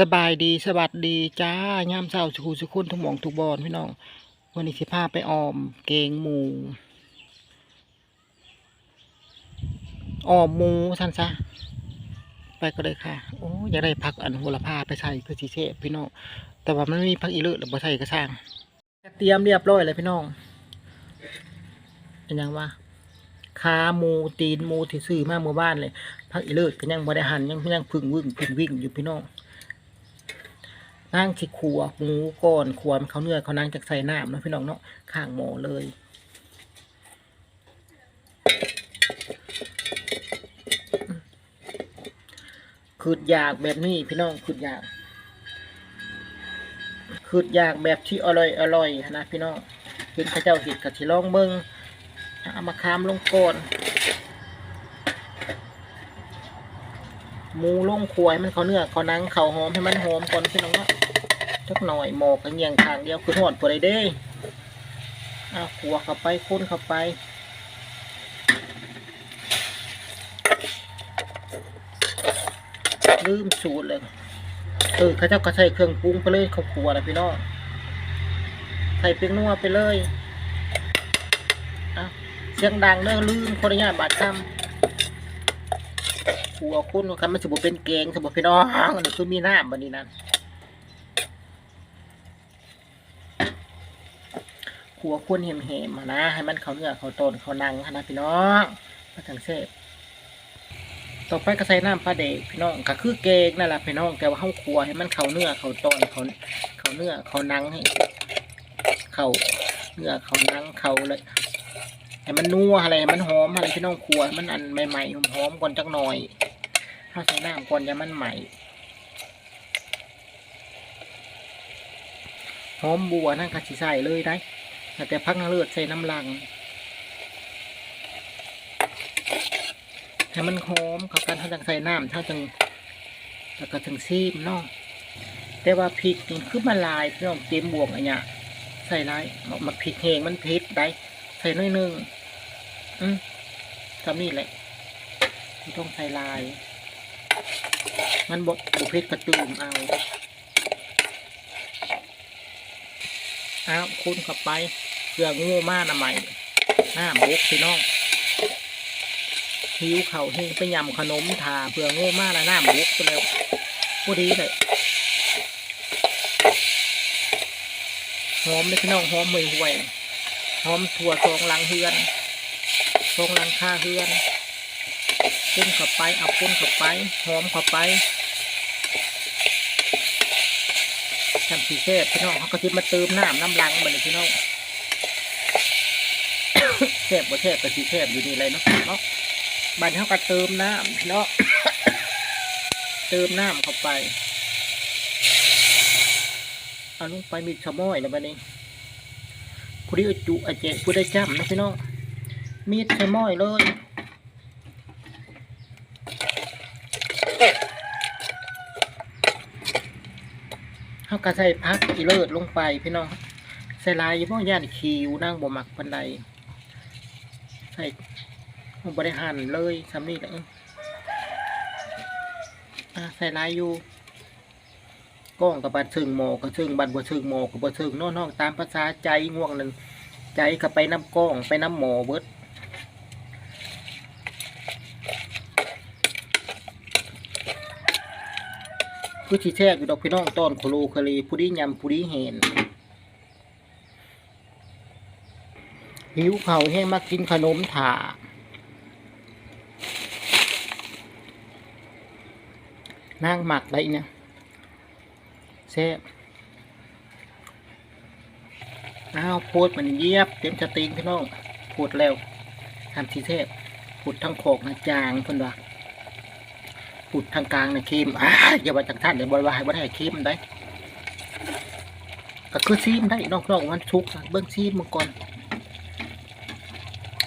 สบายดีสวัสดีจ้ายามเช้าสุขุสุขุนทุกหมองทุกบอนพี่น้องวันนี้สิพาไปออม เกงหมูออมหมูท่านซะไปก็เลยค่ะ โอ้อยากได้พักอันโหระพาไปใส่คือสีเทพพี่น้องแต่ว่ามันไม่มีพักอีเลือหรือบ่ใส่ก็ช่างเตรียมเรียบร้อยเลยพี่น้องเป็นยังว่าขาหมูตีนหมูที่ซื้อมาเมื่บ้านเลยพักอีเลิศก็ยังบ่ได้หันยังยังพึ่งวิ่งพึ่งวิ่งอยู่พี่น้อง นั่งสิขัวหมูก่อนขัวมันเขาเนื้อเขานั่งจากใส่น้ำนะพี่น้องเนาะข้างหม้อเลยขืดอยากแบบนี้พี่น้องขืดอยากขืดอยากแบบที่อร่อยอร่อยนะพี่น้องเห็นข้าเจ้าเห็ดกับที่ลองเบิ้งเอามาคามลงก่อนหมูลงครัวให้มันเขาเนื้อเขานังเขาหอมให้มันหอมก่อนพี่น้องเนาะ จักหน่อยหมอกกันเงียงทางเดียวคือหอดตัวดเด้อะขัวเข้าไปคุ้นเข้าไปลืมสูตรเลยเออเข้าเจ้าก็ใส่เครื่องปรุงไปเลยเขาครัวนะพี่น้องใส่เป็นนัวไปเลยอะเสียงดังเด้อลืมคนอนุญาตบาดคำขัวคุณครับมันสมบูเป็นเกงสมบูพี่น้องอันนี้คือมีน้ำบันนี้นั่น ขัวคุณเห็มเห็มๆนะให้มันเขาเนื้อเขาต้นเขานังนะพี่น้องมาทางเสพต่อไปก็ใส่น้ำปลาเด็กพี่น้องก็คือเกงนั่นแหละพี่น้องแต่ว่าเขาขัวให้มันเขาเนื้อเขาต้นเขาเขาเนื้อเขานังให้เขาเนื้อเขานังเขาเลยให้มันนัวอะไรให้มันหอมอะไรพี่น้องครัวให้มันอันใหม่ๆหอมๆก่อนจักหน่อยถ้าใส่น้ำก่อนอย่ามันใหม่หอมบัวนั่นก็สิใส่เลยได้ แต่พักน้ำเลือดใส่น้ำลัง ให้มันหอมกับการถ้าจังใส่น้ำถ้าจังแล้วก็ถึงซีมเนาะแต่ว่าพริกนี่คือมันลายพี่น้องเต็มบวกอันเนี้ยใส่ไรมาพริกแหงมันเผ็ดได้ใส่น้อยนึงอืมทำนี่แหละต้องใส่ลาย มันบกบุเพชรกระตูมเอา เอาคุณเข้าไปเพื่องูมาหน่ะใหม่หน้าบกพี่น้องหิวเข่าเฮงไปยำขนมทาเพื่องูมาแล้วหน้าบกไปแล้วพอดีเลยหอมเลยพี่น้องหอมมือห่วยหอมถั่วทองหลังเฮือนทองหลังคาเฮือนพุ่นเข้าไปเอาพุ่นเข้าไปหอมเข้าไป ทำสีแซ่บพี่น้องเขาก็จะมาเติมน้ำน้ำลังมาเลยพี่น้องแซ่บบ่แซ่บก็สีแซ่บอยู่นี่เลยเนาะเนาะบันเขาก็เติมน้ำพี่น้องเติมน้ำเข้าไปเอาลงไปมีชะม้อยแล้วบัดนี้ผู้ที่จุอาเจผู้ได้จ้ำนะพี่น้องมีดใช้ม้อยเลย เขา ก็ใส่พักอีเลิศลงไปพี่น้องใส่ลายยี่ห้อย่านคิวนั่งบ่หมักปันใดใส่บริหารเลยสำนี่แหละเอใส่ลายอยู่ก้องกับบัดเชิงหมอกับเชิงบัดบัวเชิงหมอกับบัวเชิงน้อกๆตามภาษาใจง่วงนั่นใจกับไปน้ำก้องไปน้ำหมอเบิด คือที่แท้อยู่ดอกพี่น้องต้อนโคโลคาลีผู้ดียำผู้ดีเห็นหิวเขาแห้งมากินขนมถานั่งหมักได้เนี่ยแซ่บอ้าวโพดมันเยียบเต็มสติงพี่น้องพูดแล้วทำทีเทพพูดทั้งโขกนะจางเพิ่นว่า พูดทางกลางในเค็มอ่าอย่าว่าจังท่านเดี๋ยวบริวารบ่ได้ให้เค็มได้ก็คือซีมได้นอกๆมันชุกเบิ้องซีมมาก่อน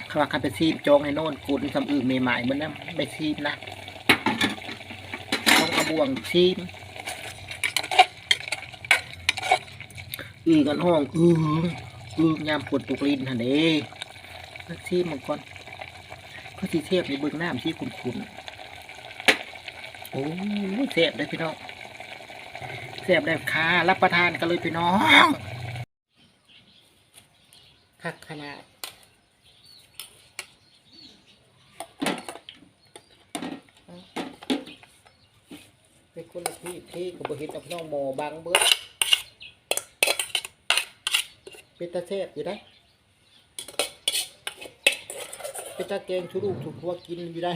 เขาว่าคันไปซีมจองให้โน่นกูนทำอื่นใหม่ๆเหมือนนั้นไม่ซีมนะต้องเอาบ่วงซีมอือกันห้องอืออือยามปวดตุกลินหันเด้นักซีมันก่อนก็สีเทพในเบื้องหน้ามันที่ขุนๆ โอ้ยเทพเลยพี่น้องเสียบได้ค่ะรับประทานกันเลยพี่น้องคักขนาดเป็นคนละที่ที่กับบเห็นกับน้องหมอบางเบิดเป็นตาเทบอยู่ได้เป็นตาเกงชุลูกถูกทัวกินอยู่ได้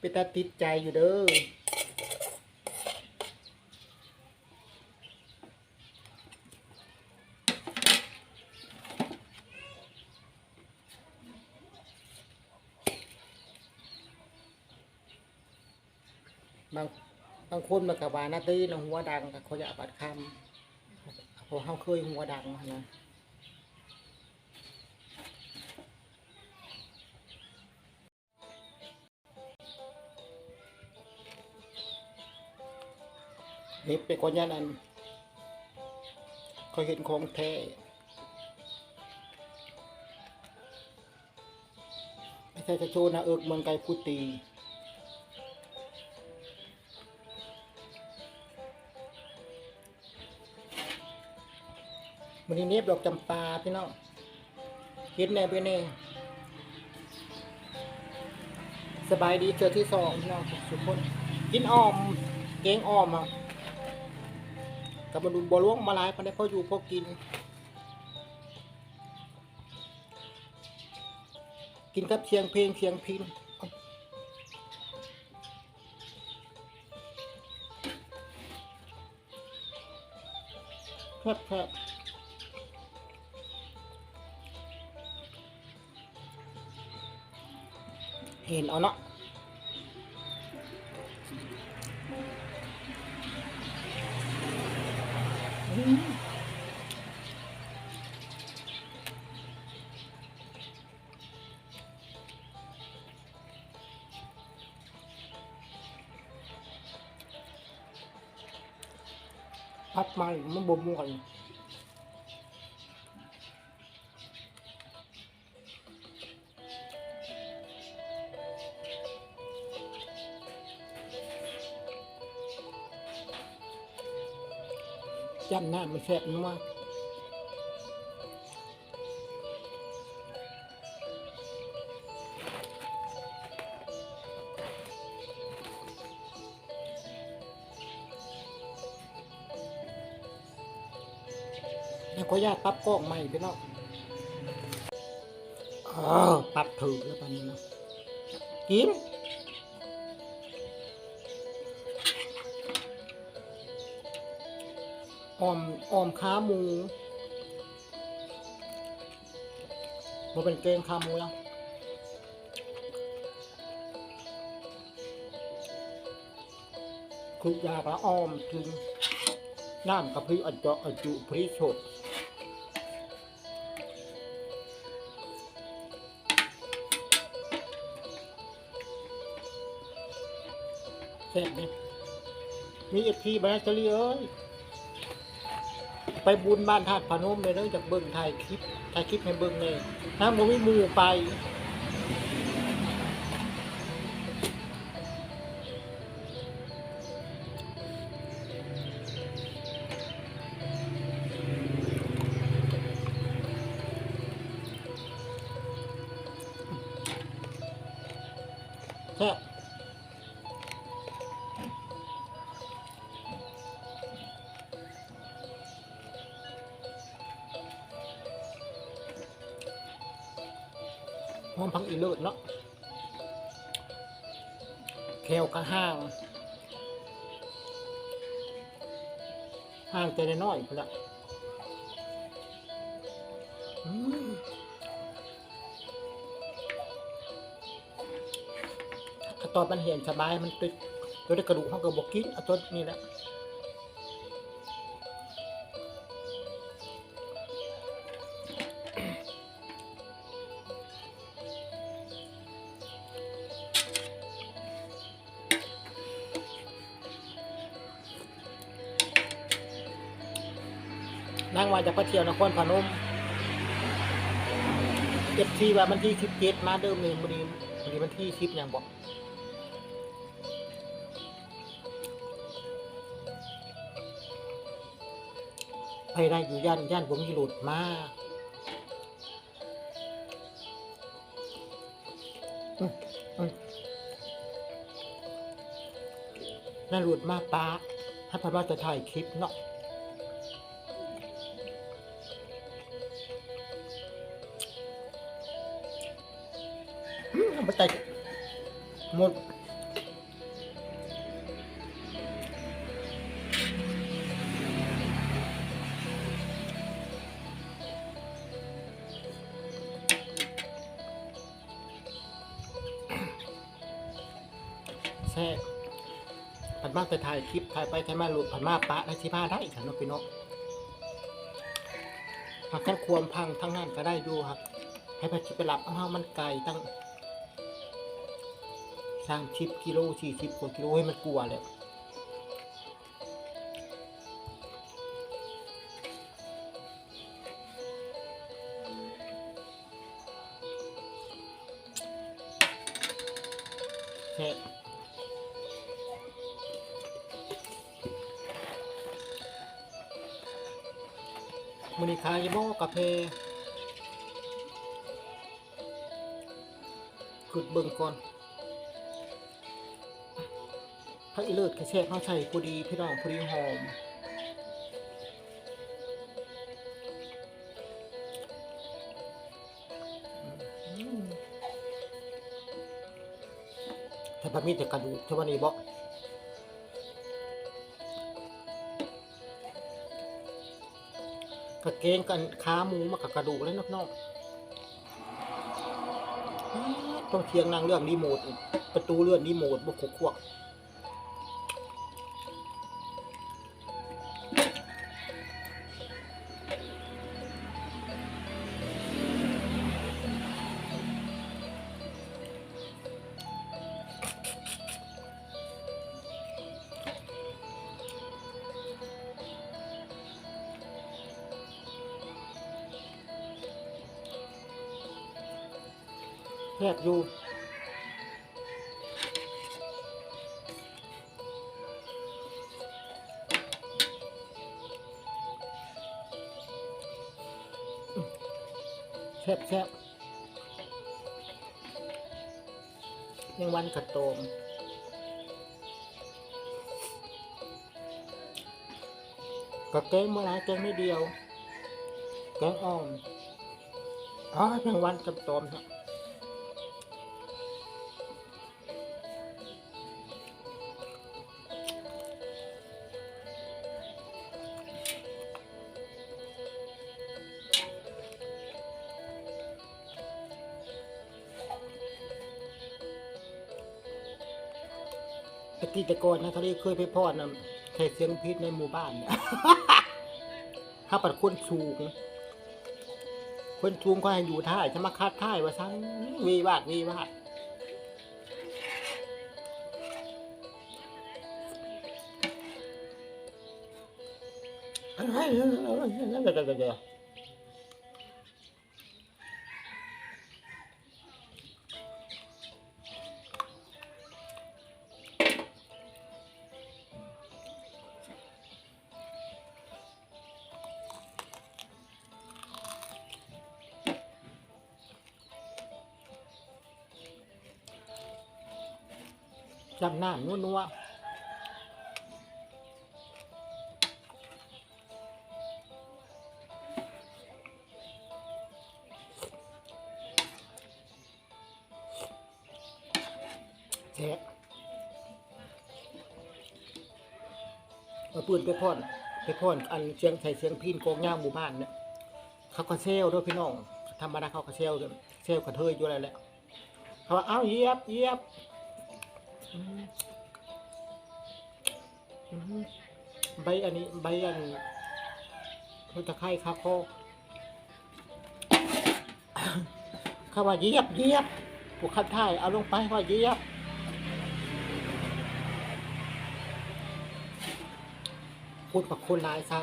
เป็นตาติดใจอยู่เด้อบางบางคนมากับว่าหนาตีนะหัวดังกับเขาอยากบัดคำเพราเขาเคยหัวดังนะ เห็นเป็นคนยันนั้นเขาเห็นของแท้ไม่ใช่จะโชว์นะเอิกเมืองไกลพุตีมันนี้เนบดอกจำปาพี่น้องเห็นแน่พี่แน่สบายดีเจอที่สองพี่น้องทุกคนกินอ้อม เกงอ้อมอะ กับมาดูบอลวงมาลายปันได้พออยู่พอกิน กินกับเชียงเพลงเชียงพินครับครับเห็นเอาเนาะ จำหน้ามันแซ่บมากแล้วก็ญาตปรับกล้องใหม่พี่น้องเออปรับถือแล้วปานนี้นะกิน ออมออมขาหมูมันเป็นเกงขาหมูแล้วคืออยากละออมถึงน้ำกระพริอัจจะอจุพริสดแซ่บเนี่มีเอฟพีแบตเตอรี่เอ้ย ไปบุญบ้านธาตุพนมเลยเนื่องจากเบิ้งไทยคลิปไทยคลิปให้เบิ้งเลยถ้ามันไม่มูไป แควกระห้าง ห้างใจน้อยๆพุ่นละตอนมันเห็นสบายมันติดตัวได้กระดูกของกระบอกกินเอาตัวนี้แหละ ว่าจะไปเที่ยวนครพนมเอฟทีว่ามันที่คลิปเจ็มาเดิมเลยบุรีบุรีมันที่คลิปอย่างบอกไปได้อยู่ย่านย่านผมมีหลุดมาน่าหลุดมากป้าให้าพอว่าจะถ่ายคลิปเนาะ มเอามาแต่หมดแซ่ผันมากไปถ่ายคลิปถ่ายไปถ่ายมาหลุดผันมาปะได้ที่บ้าได้ค่ะน้องพี่น้องหากท่านควมพังทั้งนั้นก็ได้ดูครับ ให้ไปชิไปหลับเอามันไกลตั้ง สร้างชิปกิโลสี่สิบกว่ากิโลให้มันกลัวเลยมือนี้ขายบอกาแฟขุดเบิ่งก่อน ถ้าอีเลิศกระแชกเขาใส่พอดีพี่น้องพอดีหอมอืมแต่บะมีแต่กระดูกเท่านี้บอกกระเกงกันขาหมูมากับกระดูกแล้วนอกๆต้องเทียงนางเรื่องรีโมทประตูเลื่อนรีโมทบุกขวก แทบอยู่แซ่บแซ่บยังวันกระโตมกระแกงเมื่อไรแกงไม่เดียว แกงอ่อมอ๋อยังวันกระโตมครั กี้ต่ก่อนนะทะเลเคยไปพอดนะแค่เสียงพิษในหมู่บ้านเนี่ยถ้าปัดคนสูงคนชูงก็ให้อยู่ท่ายจะมาคัดท่ายว่าซังวีวาดวีวาด จำหน้านัวนัวแฉะเอาปืนไปพ่อนไปพ่อนอันเชียงใส่เชียงพินโกงย่างหมู่บ้านเนี่ยเขาก็เซลด้วยพี่น้องธรรมดาเขาก็เซลด้วยเซลกระเทยอยู่อะไรแหละเขาว่าเอ้าเยียบเยียบ ใบอันนี้ ใบอันมันจะไข่คาโคข้าว่าเยียบเยียบผูกขัดท้ายเอาลงไปว่าเยียบพูดกับคนหลายเศร้า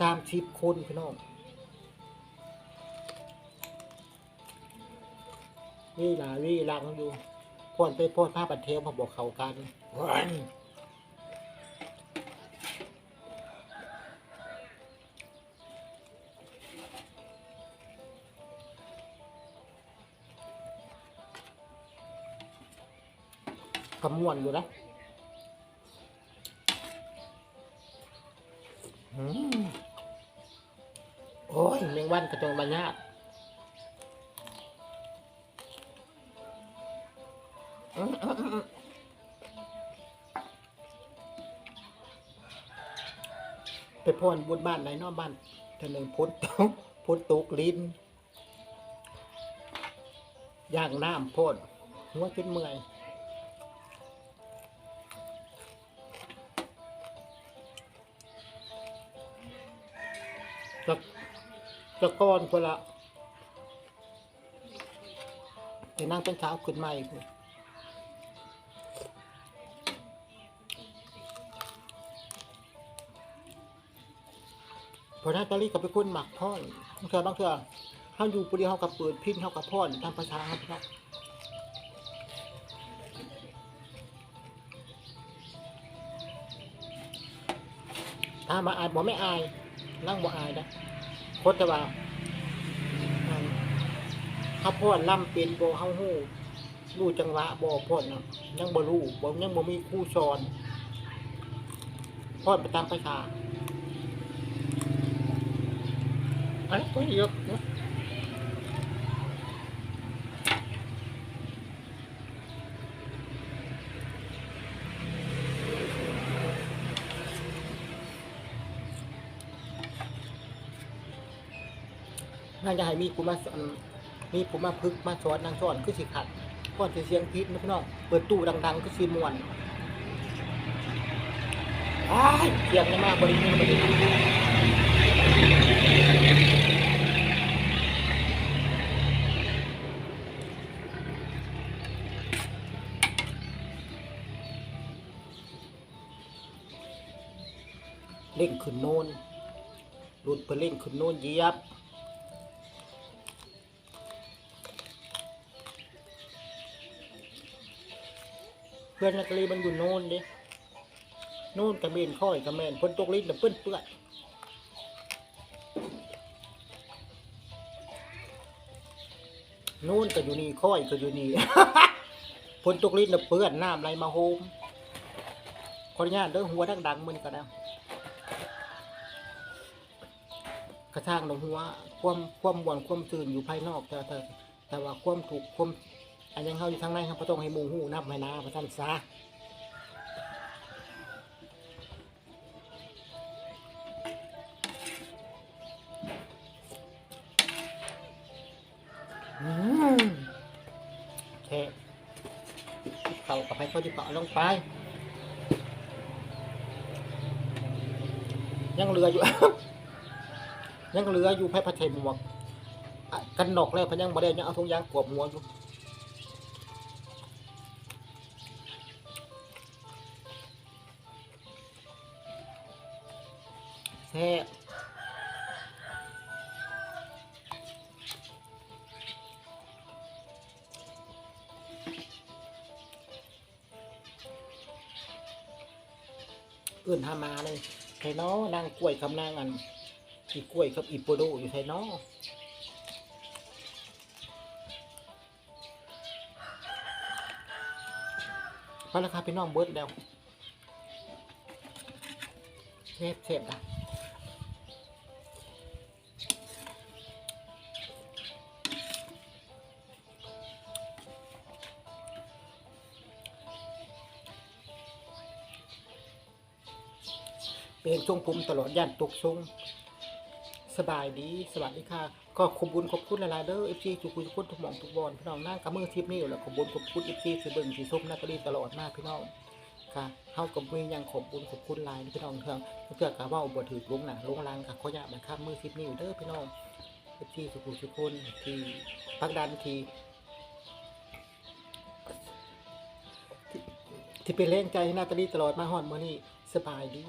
สามสิบคนพี่น้องนี่หลาวี่ลังอยู่ พ่นไปพ่นผ้าปันเทวมาบอกเขากันขมวนอยู่นะโอ้ยเมงวันกระจงบรรยาก ไปพ่นบนบ้านไหนนอกบ้านทะเลพ้นตกพ้นตกลิ้นย่างน้ำพ่นหัวจนเมื่อยจะจะก้อนคนละจะนั่งเป็นเช้าขึ้นมาอี กพุ่นพอนาตาลีกับไปคุณหมักพ่อนบางเทื่อบางเทื่อเขาอยู่ปุริเขากับเปิดพินเขากับพ่อนตามภาษาเขาครับถ้ามาอายบอกไม่อายนั่งบ่อายนะโคตรว่าถ้าพ่อนล่ำเป็นโบเฮาฮู้รู้จังหวะบ่พ่อนนะยังบ่รู้บ่ยังบ่มีครูสอนพ่อนไปตามภาษา อันตัวเยอะนะน่าจะให้มีกูมามีผมมาพึกมาสอนนางสอนคือสิขัดก่อนสิเสียงพิษนะพี่น้องเปิดตู้ดังๆ คือสิม่วนเสียงมากบริบูรณ์บริบูรณ์ ขึ้นโน่นหลุดไปเล่งขึ้นโน่นเยียบเพื่อนนักเรียนมันอยู่โน่นดิโน่นกระเบนค่อยกระแมนพ้นตกลิ้นแต่เปื้อนเปื้อนโน่นก็อยู่นี่ค่อยก็อยู่นี่พ้นตกลิ้นแต่เปื้อนน้ำไหลมาโฮมขออนุญาตเด้อหัวดังๆมันก็ได้ กระช่างลงหัวความความหวานความตื่นอยู่ภายนอก แต่แต่แต่ว่าความถูกความอันยังเข้าอยู่ทางในครับพระต้องให้มูหูนับให้นาพระท่านซาอืมโอเคเขากับให้เขาที่เกาะลงไป ยังเหลืออยู่ ยังเหลืออยู่ไพ่พัดชัยหมวกกันนอกแล้วพยังบ่ได้ยังเอาทงยางกวบหัวอยู่แซ่บเอื่นหามาเลยไทน้อนางกล้วยคำนางอัน อีกล้วยกับอีโปโดอยู่ไทยนอพอแล้วครับพี่น้องเบิร์ดแล้วเทปเทปอะเป็นทรงผมตลอดย่านตกทรง สบายดีสวัสดีค่ะก็ขอบคุญขอบคุณหลายๆเด้อเอฟซีทุกคนทุกคนทุกหมองทุกบอลพี่น้องนั่งกับมือทิปนี่อยู่แล้วขอบคุญขอบคุณเอฟซีที่เบิ่งที่ชมหน้าตาดีตลอดมากพี่น้องค่ะเฮากับมือยังขอบคุญขอบคุณหลายพี่น้องเถื่อนเพื่อกะเว่าบ่ถือลงหนังลงลังค่ะขออยากนะครับมือทิปนี่อยู่เด้อพี่น้องเอฟซีทุกคนทุกคนที่พักดันที่ที่เป็นแรงใจให้น้าตาดีตลอดมาฮอดมื้อนี้สบายดี